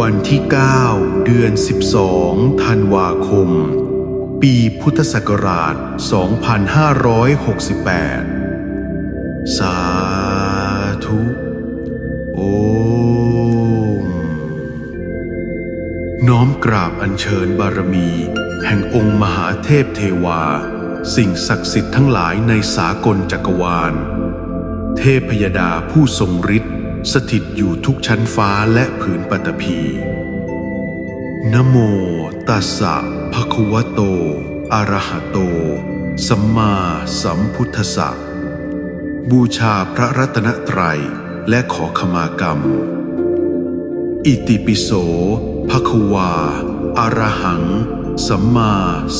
วันที่ 9 เดือน 12 ธันวาคม ปีพุทธศักราช 2568 สาธุ โอม น้อมกราบอัญเชิญบารมี แห่งองค์มหาเทพเทวา สิ่งศักดิ์สิทธิ์ทั้งหลายในสากลจักรวาล เทพยดาผู้ทรงฤทธิ์ สถิตอยู่ทุกชั้นฟ้าและผืนปฐพีนะโมตัสสะภะคะวะโต อะระหะโต สัมมาสัมพุทธัสสะบูชาพระรัตนตรัยและขอขมากรรม อิติปิโสภะคะวา อะระหัง สัมมา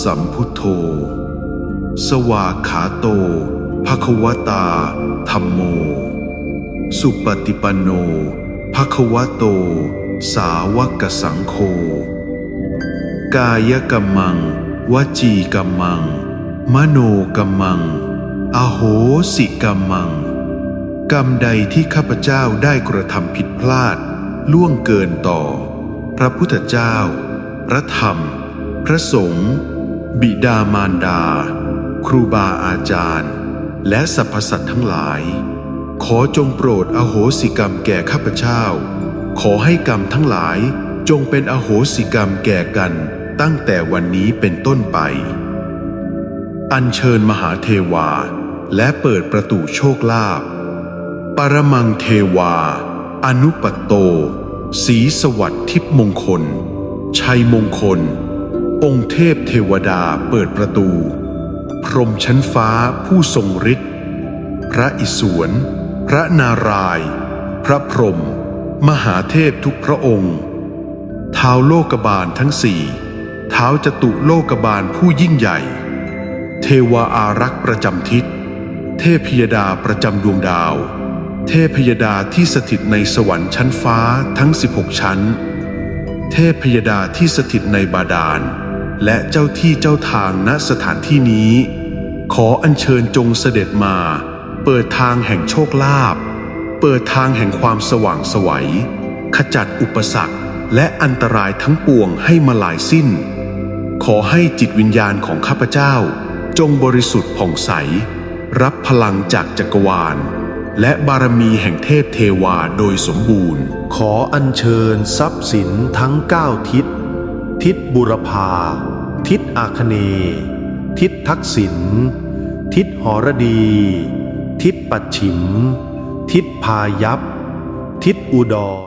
สัมพุทโธ สวาขาโตภะคะวตาธัมโม สุปฏิปันโนภะคะวะโต สาวกสังโฆกายกัมมัง วจีกัมมัง มโนกัมมัง อโหสิกัมมัง กรรมใดที่ข้าพเจ้าได้กระทำผิดพลาด ล่วงเกินต่อ พระพุทธเจ้า พระธรรม พระสงฆ์บิดามารดา ครูบาอาจารย์ และสรรพสัตว์ทั้งหลาย ขอจงโปรดอโหสิกรรมแก่ข้าพเจ้า ขอให้กรรมทั้งหลายจงเป็นอโหสิกรรมแก่กันตั้งแต่วันนี้เป็นต้นไป อัญเชิญมหาเทวา และเปิดประตูโชคลาภ ปรมังเทวา อนุปัตโต สีสวัสดิ์ทิพมงคล ชัยมงคล องค์เทพเทวดาเปิดประตู พรมชั้นฟ้าผู้ทรงฤทธิ์ พระอิศวร พระนารายณ์พระพรหมมหาเทพทุกพระองค์ เท้าโลกบาลทั้งสี่เท้าจตุโลกบาลผู้ยิ่งใหญ่ เทวาอารักษ์ประจำทิศ เทพพยดาประจำดวงดาว เทพพยดาที่สถิตในสวรรค์ชั้นฟ้าทั้ง 16 ชั้น เทพพยดาที่สถิตในบาดาล และเจ้าที่เจ้าทางณสถานที่นี้ ขออัญเชิญจงเสด็จมา เปิดทางแห่งโชคลาภ เปิดทางแห่งความสว่างไสวัย ขจัดอุปสรรคและอันตรายทั้งปวงให้มาลายสิ้น ขอให้จิตวิญญาณของข้าพเจ้า จงบริสุทธิ์ผ่องใส รับพลังจากจักรวาล และบารมีแห่งเทพเทวาโดยสมบูรณ์ ขออัญเชิญทรัพย์สินทั้งเก้าทิศ ทิศบุรพา ทิศอาคเน ทิศทักษิณทิศหรดี ทิศปัดฉิม ทิศพายัพทิศอุดร